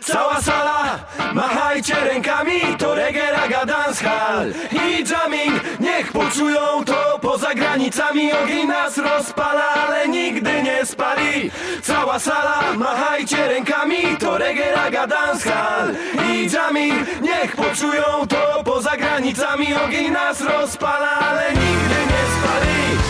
Cała sala, machajcie rękami, to reggae, dancehall i jamming Niech poczują to poza granicami, ogień nas rozpala, ale nigdy nie spali. Cała sala, machajcie rękami, to reggae, dancehall i jamming Niech poczują to poza granicami, ogień nas rozpala, ale nigdy nie spali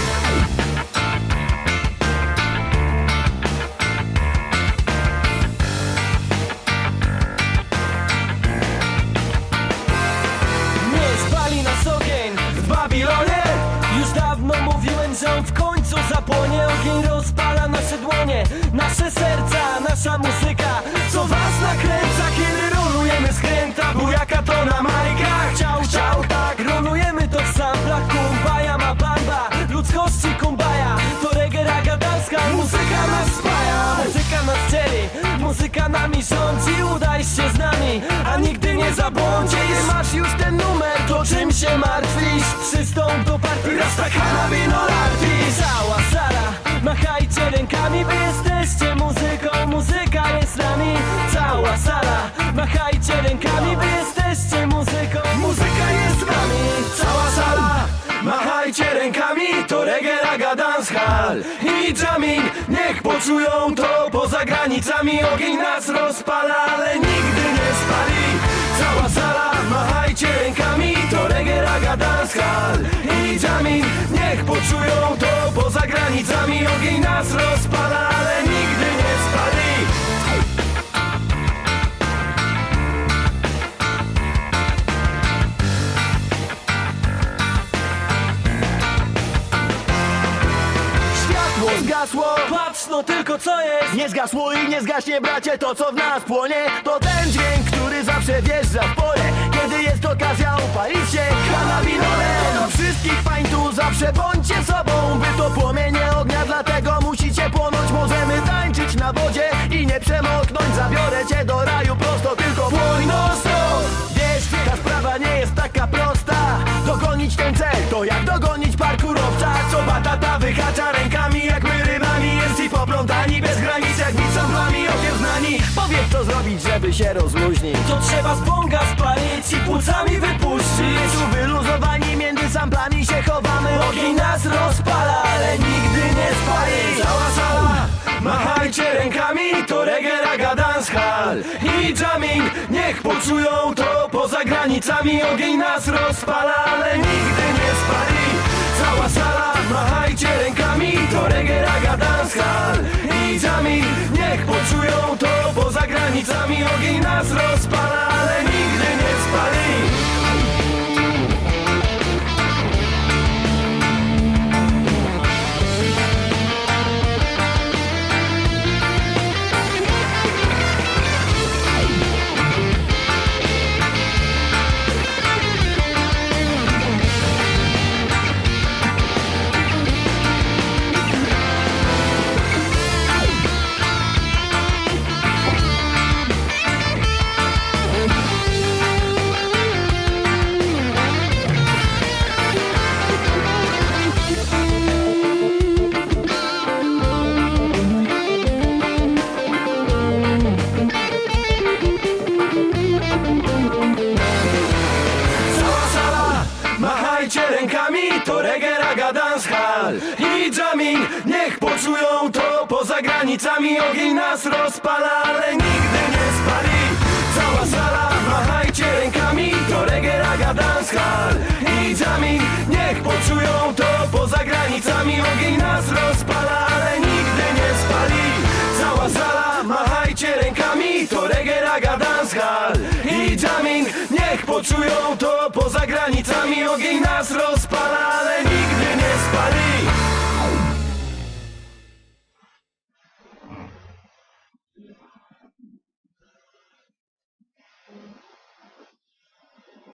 nasze serca, nasza muzyka Co was nakręca, kiedy rolujemy skręta Bujaka to na majkach Ciał, ciał, tak Rolujemy to w samplach. Kumbaja ma bamba Ludzkości kumbaja To reggae, raga, danska Muzyka nas spaja. Muzyka nas dzieli Muzyka nami rządzi. Udaj się z nami A nigdy nie zabłądzi masz już ten numer, to czym się martwisz? Przystąp do partii Rasta kanabino machajcie rękami, wy jesteście muzyką, Muzyka jest z nami Cała sala. Machajcie rękami To reggae, raga, dancehall I jamming Niech poczują to. Poza granicami Ogień nas rozpala Ale nigdy nie spali. Cała sala Machajcie rękami To reggae, raga, dancehall I jamming Niech poczują to. Poza granicami Ogień nas rozpala Ale zgasło, patrz no tylko co jest. nie zgasło i nie zgaśnie bracie to co w nas płonie. To ten dźwięk, który zawsze wjeżdża w pole. Kiedy jest okazja upalić się kanabinonem Do wszystkich pań tu zawsze bądźcie sobą By to płomienie ognia, dlatego musicie płonąć Możemy tańczyć na wodzie. I nie przemoknąć Zabiorę cię do raju prosto, tylko płoń no stop Wiesz, ta sprawa nie jest taka prosta. Dogonić ten cel, to jak dogonić co zrobić, żeby się rozluźnić? To trzeba z bonga spalić i płucami wypuścić. Tu wyluzowani między samplami się chowamy. Ogień nas rozpala, ale nigdy nie spali. Cała sala, machajcie rękami To reggae, raga, dancehall I jamming, niech poczują to Poza granicami. Ogień nas rozpala Ale nigdy nie spali. Cała sala, machajcie rękami To reggae, raga, dancehall I jamming, granicami ogień nas rozpala rękami To reggae, raga, dancehall. I jamming, niech poczują to Poza granicami. Ogień nas rozpala Ale nigdy nie spali. Cała sala, machajcie rękami. To reggae, raga, dancehall. I jamming, niech poczują to Poza granicami. Ogień nas rozpala Ale nigdy nie spali. Cała sala, machajcie rękami. To reggae, raga, dancehall poczują to Poza granicami ogień nas rozpala